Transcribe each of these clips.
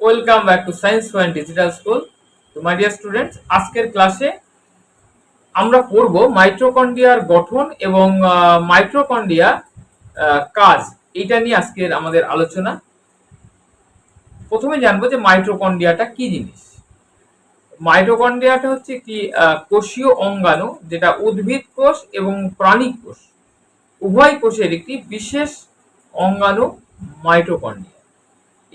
Welcome back to science point digital school তো my dear students আজকের ক্লাসে আমরা পড়ব মাইট্রোকন্ড্রিয়ার গঠন এবং মাইট্রোকন্ড্রিয়া কাজ। এটা নিয়ে আজকের আমাদের আলোচনা। প্রথমে জানব যে মাইট্রোকন্ড্রিয়াটা কি জিনিস? মাইটোকন্ড্রিয়াটা হচ্ছে কি কোষীয় অঙ্গাণু, যেটা উদ্ভিদ কোষ এবং প্রাণী কোষ। উভয় কোষের একটি বিশেষ অঙ্গাণু মাইটোকন্ড্রিয়া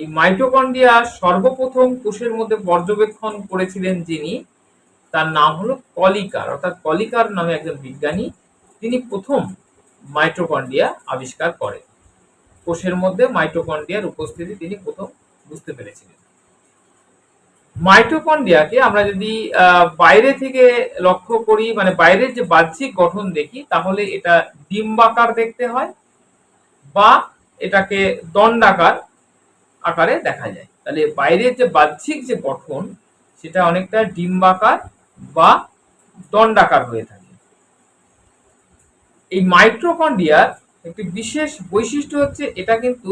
এই মাইটোকন্ড্রিয়া সর্বপ্রথম কোষের মধ্যে পর্যবেক্ষণ করেছিলেন যিনি, তার নাম হলো কলিকার, অর্থাৎ কলিকার নামে একজন বিজ্ঞানী, তিনি প্রথম মাইটোকন্ড্রিয়া আবিষ্কার করেন। কোষের মধ্যে মাইটোকন্ড্রিয়ার উপস্থিতি তিনি প্রথম বুঝতে পেরেছিলেন। মাইটোকন্ড্রিয়াকে আমরা যদি বাইরে থেকে লক্ষ্য করি মানে বাইরের যে বাহ্যিক গঠন দেখি, তাহলে এটা ডিম্বাকার দেখতে হয় বা এটাকে দণ্ডাকার আকারে দেখা যায়। তাহলে বাইরের যে বাহ্যিক যে গঠন, সেটা অনেকটা ডিম্বাকার বা দণ্ডাকার হয়ে থাকে। এই মাইট্রোকন্ড্রিয়ার একটি বিশেষ বৈশিষ্ট্য হচ্ছে এটা কিন্তু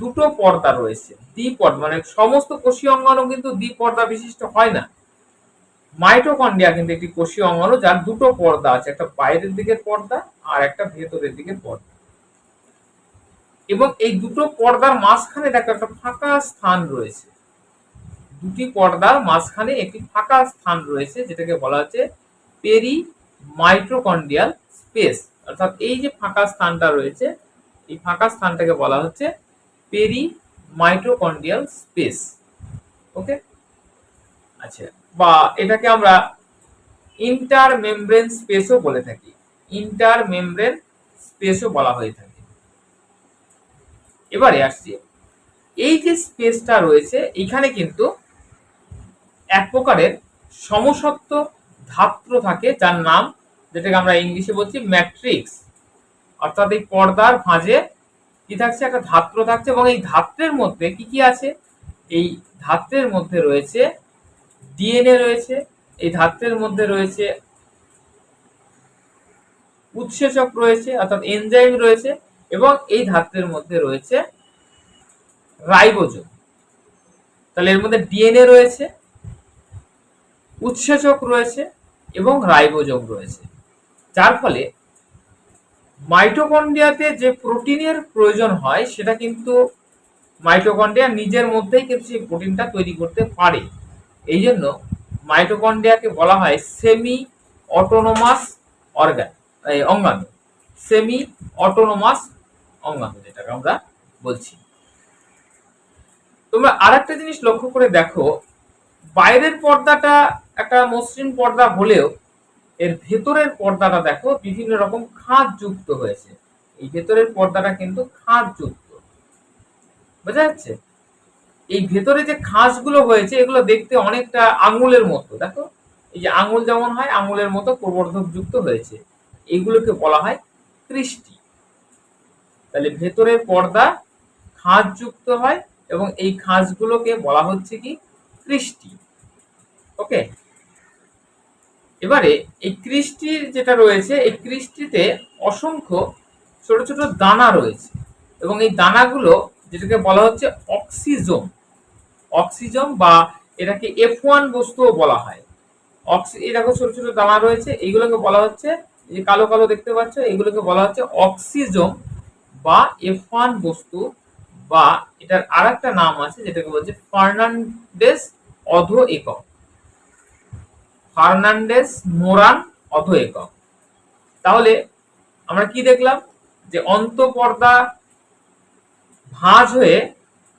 দুটো পর্দা রয়েছে, দ্বিপর্দা মানে সমস্ত কোষীয় অঙ্গাণু কিন্তু দ্বিপর্দা বিশিষ্ট হয় না। মাইটোকন্ড্রিয়া কিন্তু একটি কোষীয় অঙ্গাণু যার দুটো পর্দা আছে, একটা বাইরের দিকের পর্দা আর একটা ভেতরের দিকের পর্দা। এবং এই দুটো পর্দার মাঝখানে দেখো একটা ফাঁকা স্থান রয়েছে। দুটি পর্দার মাঝখানে একটি ফাঁকা স্থান রয়েছে, যেটাকে বলা হচ্ছে পেরি মাইট্রোকন্ড্রিয়াল স্পেস। অর্থাৎ এই যে ফাঁকা স্থানটা রয়েছে, এই ফাঁকা স্থানটাকে বলা হচ্ছে পেরি মাইটোকন্ড্রিয়াল স্পেস। ওকে? আচ্ছা বা এটাকে আমরা ইন্টার মেমব্রেন স্পেসও বলে থাকি। ইন্টার মেমব্রেন স্পেসও বলা হয়ে থাকে। এবারে আসছি। এই যে স্পেসটা রয়েছে, এখানে কিন্তু এক প্রকারের সমসত্ব ধাত্র থাকে, যার নাম যেটাকে আমরা ইংলিশে বলছি ম্যাট্রিক্স অর্থাৎ এই পর্দার ভাঁজে কি থাকছে? একটা ধাত্র থাকছে এবং এই ধাত্রের মধ্যে কি কি আছে? এই ধাত্রের মধ্যে রয়েছে ডিএনএ রয়েছে, এই ধাত্রের মধ্যে রয়েছে উৎসেচক রয়েছে, অর্থাৎ এনজাইম রয়েছে এবং এই ধাত্রের মধ্যে রয়েছে রাইবোজোম। তাহলে এর মধ্যে ডিএনএ রয়েছে, উৎসেচক রয়েছে এবং রাইবোজোম রয়েছে। যার ফলে মাইটোকন্ড্রিয়াতে যে প্রোটিনের প্রয়োজন হয়, সেটা কিন্তু মাইটোকন্ড্রিয়া নিজের মধ্যেই কিন্তু সেই প্রোটিনটা তৈরি করতে পারে। এই জন্য মাইটোকন্ড্রিয়াকে বলা হয় সেমি অটোনোমাস অর্গান অঙ্গাণু। সেমি অটোনোমাস অঙ্গাণু যেটাকে আমরা বলছি। তোমরা আরেকটা জিনিস লক্ষ্য করে দেখো, বাইরের পর্দাটা একটা মসৃণ পর্দা হলেও, এর ভেতরের পর্দাটা দেখো বিভিন্ন রকম খাঁজ যুক্ত হয়েছে। এই ভেতরের পর্দাটা কিন্তু খাঁজ যুক্ত। বোঝা যাচ্ছে? এই ভেতরে যে খাঁজগুলো হয়েছে, এগুলো দেখতে অনেকটা আঙুলের মতো। দেখো, এই যে আঙুল যেমন হয়, আঙুলের মতো প্রবর্ধক যুক্ত হয়েছে। এইগুলোকে বলা হয় কৃষ্টি। তাহলে ভেতরের পর্দা খাঁজ যুক্ত হয় এবং এই খাঁজগুলোকে বলা হচ্ছে কি কৃষ্টি। ওকে? এবারে এই কৃষ্টির যেটা রয়েছে, এই কৃষ্টিতে অসংখ্য ছোট ছোট দানা রয়েছে এবং এই দানাগুলো যেটাকে বলা হচ্ছে অক্সিজোম। অক্সিজম বা এটাকে এফ ওয়ান বস্তুও বলা হয়। অক্সি দেখো ছোট ছোট দানা রয়েছে, এইগুলোকে বলা হচ্ছে যে কালো কালো দেখতে পাচ্ছ এগুলোকে বলা হচ্ছে অক্সিজম বা এফ ওয়ান বস্তু বা এটার আর একটা নাম আছে যেটাকে বলছে ফার্নান্ডেস অধ একক। ফার্নান্ডেস মোরান অধ একক। তাহলে আমরা কি দেখলাম? যে অন্তঃপর্দা ভাঁজ হয়ে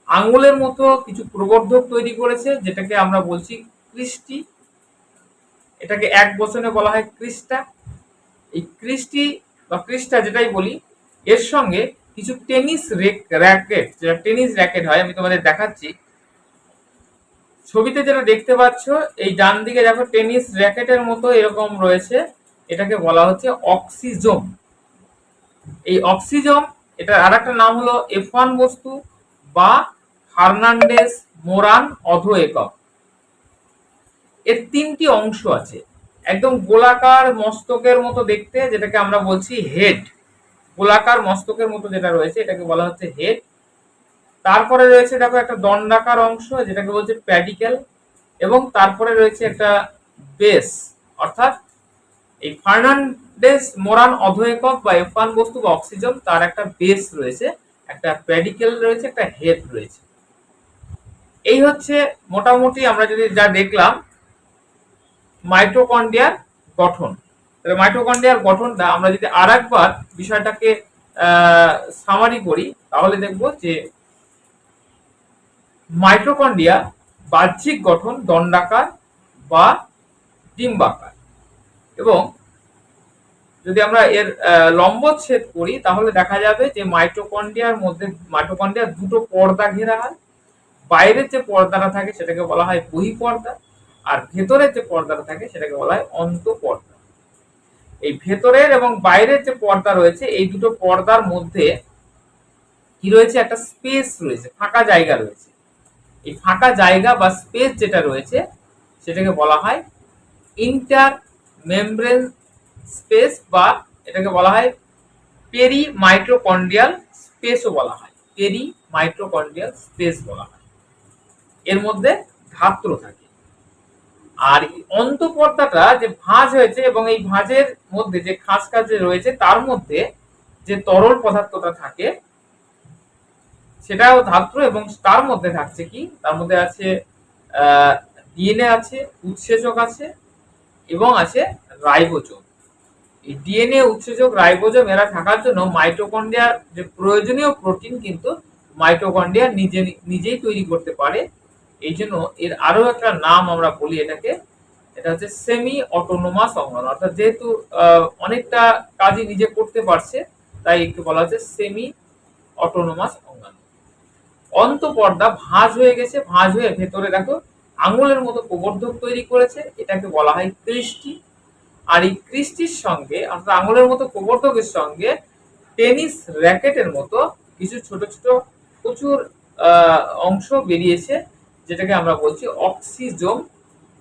আঙ্গুলের মতো কিছু প্রবর্ধক তৈরি করেছে, যেটাকে আমরা বলছি কৃষ্টি। এটাকে এক বচনে বলা হয় ক্রিস্টা এই কৃষ্টি বা ক্রিস্টা যেটাই বলি এর সঙ্গে কিছু টেনিস র্যাকেট যেটা টেনিস র্যাকেট হয়, আমি তোমাদের দেখাচ্ছি। ছবিতে যেটা দেখতে পাচ্ছ, এই ডান দিকে দেখো টেনিস র্যাকেটের মতো এরকম রয়েছে। এটাকে বলা হচ্ছে অক্সিজোম। এই অক্সিজম, এটার আর একটা নাম হলো এফ ওয়ান বস্তু বা ফার্নান্ডেস মোরান অধ একক এর তিনটি অংশ আছে। একদম গোলাকার মস্তকের মতো দেখতে, যেটাকে আমরা বলছি হেড। গোলাকার মস্তকের মতো যেটা রয়েছে, এটাকে বলা হচ্ছে হেড তারপরে রয়েছে, দেখো, একটা দণ্ডাকার অংশ, যেটাকে বলছে প্যাডিকেল এবং তারপরে রয়েছে একটা বেস অর্থাৎ এই ফার্নান্ডেস মোরান অধয়েকক বা এফান বস্তু বা অক্সিজেন, তার একটা বেস রয়েছে, একটা প্যাডিকেল রয়েছে, একটা হেড রয়েছে। এই হচ্ছে মোটামুটি আমরা যদি যা দেখলাম মাইটোকন্ড্রিয়ার গঠন। তাহলে মাইটোকন্ড্রিয়ার গঠনটা আমরা যদি আর একবার বিষয়টাকে সামারি করি, তাহলে দেখব যে মাইটোকন্ড্রিয়া বাহ্যিক গঠন দণ্ডাকার বা ডিম্বাকার। এবং যদি আমরা এর লম্বচ্ছেদ করি, তাহলে দেখা যাবে যে মাইটোকন্ড্রিয়ার মধ্যে মাইটোকন্ড্রিয়ার দুটো পর্দা ঘেরা হয়। বাইরের যে পর্দাটা থাকে, সেটাকে বলা হয় বহিঃপর্দা, আর ভেতরের যে পর্দাটা থাকে, সেটাকে বলা হয় অন্তঃপর্দা। এই ভেতরের এবং বাইরের যে পর্দা রয়েছে, এই দুটো পর্দার মধ্যে কি রয়েছে? একটা স্পেস রয়েছে, ফাঁকা জায়গা রয়েছে। এই ফাঁকা জায়গা বা স্পেস যেটা রয়েছে, সেটাকে বলা হয় ইন্টার মেমব্রেন স্পেস বা এটাকে বলা হয় পেরি মাইট্রোকন্ড্রিয়াল স্পেসও বলা হয়। পেরি মাইট্রোকন্ড্রিয়াল স্পেস বলা হয়। এর মধ্যে ধাত্র থাকে। আর অন্তঃপর্দাটা যে ভাঁজ হয়েছে এবং এই ভাঁজের মধ্যে যে খাস যে রয়েছে, তার মধ্যে যে তরল পদার্থটা থাকে, সেটাও ধাত্র এবং তার মধ্যে থাকছে কি? তার মধ্যে আছে ডিএনএ আছে, উৎসেচক আছে এবং আছে রাইবোজোম। এই ডিএনএ, উৎসেচক, রাইবোজোম এরা থাকার জন্য মাইটোকন্ড্রিয়ার যে প্রয়োজনীয় প্রোটিন কিন্তু মাইটোকন্ড্রিয়া নিজে, নিজেই তৈরি করতে পারে। এই জন্য এর আরও একটা নাম আমরা বলি এটাকে। এটা হচ্ছে সেমি অটোনোমাস অঙ্গাণু অর্থাৎ যেহেতু অনেকটা কাজই নিজে করতে পারছে, তাই একটু বলা হচ্ছে সেমি অটোনোমাস অঙ্গাণু অন্তপর্দা ভাঁজ হয়ে গেছে, ভাঁজ হয়ে ভেতরে দেখো, আঙুলের মতো প্রবর্ধক তৈরি করেছে, এটাকে বলা হয় কৃষ্টি। আর এই কৃষ্টির সঙ্গে, অর্থাৎ আঙুলের মতো প্রবর্ধকের সঙ্গে টেনিস র্যাকেটের মতো কিছু ছোট ছোট প্রচুর অংশ বেরিয়েছে। যেটাকে আমরা বলছি অক্সিজোম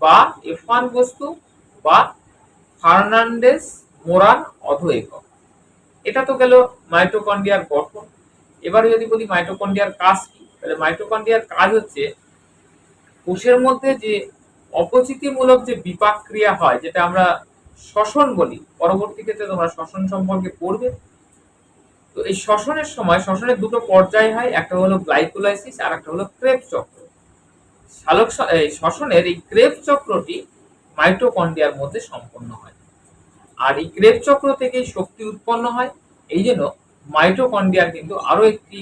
বা এফান বস্তু বা ফার্নান্ডেস মোরান অধ একক এটা তো গেল মাইটোকন্ড্রিয়ার গঠন। এবারে যদি বলি মাইটোকন্ড্রিয়ার কাজ কি, তাহলে মাইটোকন্ড্রিয়ার কাজ হচ্ছে কোষের মধ্যে যে অপচিতিমূলক যে বিপাক ক্রিয়া হয়, যেটা আমরা শ্বসন বলি, পরবর্তী ক্ষেত্রে তোমরা শ্বসন সম্পর্কে পড়বে। তো এই শ্বসনের সময়, শ্বসনের দুটো পর্যায় হয়, একটা হলো গ্লাইকোলাইসিস আর একটা হলো ক্রেপ চক্র সালোক শ্বসনের এই ক্রেপ চক্রটি মাইটোকন্ড্রিয়ার মধ্যে সম্পন্ন হয়। আর এই ক্রেপ চক্র থেকেই শক্তি উৎপন্ন হয়। এই জন্য মাইটোকন্ড্রিয়ার কিন্তু আরও একটি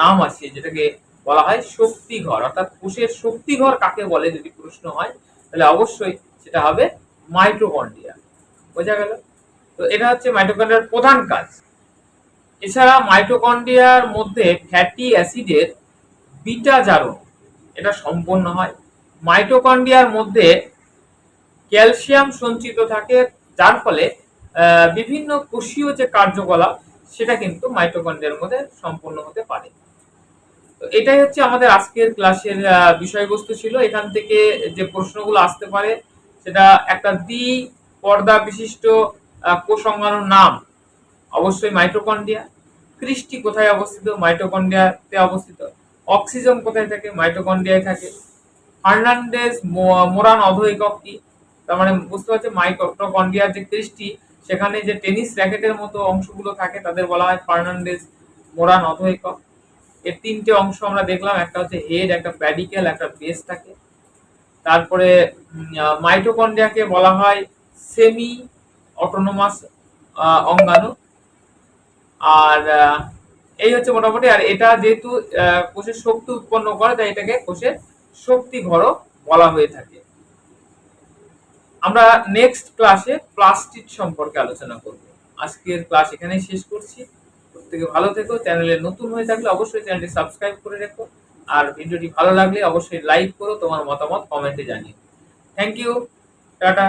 নাম আছে যেটাকে বলা হয় শক্তিঘর। অর্থাৎ কোষের শক্তিঘর কাকে বলে যদি প্রশ্ন হয়, তাহলে অবশ্যই সেটা হবে মাইটোকন্ড্রিয়া। বোঝা গেল? তো এটা হচ্ছে মাইটোকন্ড্রিয়ার প্রধান কাজ। এছাড়া মাইটোকন্ড্রিয়ার মধ্যে ফ্যাটি অ্যাসিডের বিটা জারণ এটা সম্পন্ন হয়। মাইটোকন্ড্রিয়ার মধ্যে ক্যালসিয়াম সঞ্চিত থাকে, যার ফলে বিভিন্ন কোষীয় যে কার্যকলাপ, সেটা কিন্তু মাইটোকন্ড্রিয়ার মধ্যে সম্পন্ন হতে পারে। তো এটাই হচ্ছে আমাদের আজকের ক্লাসের বিষয়বস্তু ছিল। এখান থেকে যে প্রশ্নগুলো আসতে পারে, সেটা একটা দ্বি পর্দা বিশিষ্ট কোষ অঙ্গাণুর নাম অবশ্যই মাইটোকন্ড্রিয়া। কৃষ্টি কোথায় অবস্থিত? মাইটোকন্ড্রিয়াতে অবস্থিত। অক্সিজেন কোথায় থাকে? মাইটোকন্ড্রিয়ায় থাকে। ফার্নান্ডেস মোরান অধ একক কি? তার মানে বুঝতে পারছে মাইটোকন্ড্রিয়ার যে কৃষ্টি, সেখানে যে টেনিস র্যাকেটের মতো অংশগুলো থাকে, তাদের বলা হয় ফার্নান্ডেজ মোরান অধ একক এর তিনটে অংশ আমরা দেখলাম, একটা হচ্ছে হেড একটা প্যাডিকেল একটা বেস থাকে। তারপরে মাইটোকন্ড্রিয়াকে বলা হয় সেমি অটোনোমাস অঙ্গাণু। আর এই হচ্ছে মোটামুটি, আর এটা যেহেতু কোষের শক্তি উৎপন্ন করে, তাই এটাকে কোষের শক্তি ঘরও বলা হয়ে থাকে। আমরা নেক্সট ক্লাসে প্লাস্টিক সম্পর্কে আলোচনা করব। আজকের ক্লাস এখানেই শেষ করছি। প্রত্যেকে ভালো থেকো চ্যানেলে নতুন হয়ে থাকলে অবশ্যই চ্যানেলটি সাবস্ক্রাইব করে রেখো। আর ভিডিওটি ভালো লাগলে অবশ্যই লাইক করো, তোমার মতামত কমেন্টে জানিও। Thank you tata.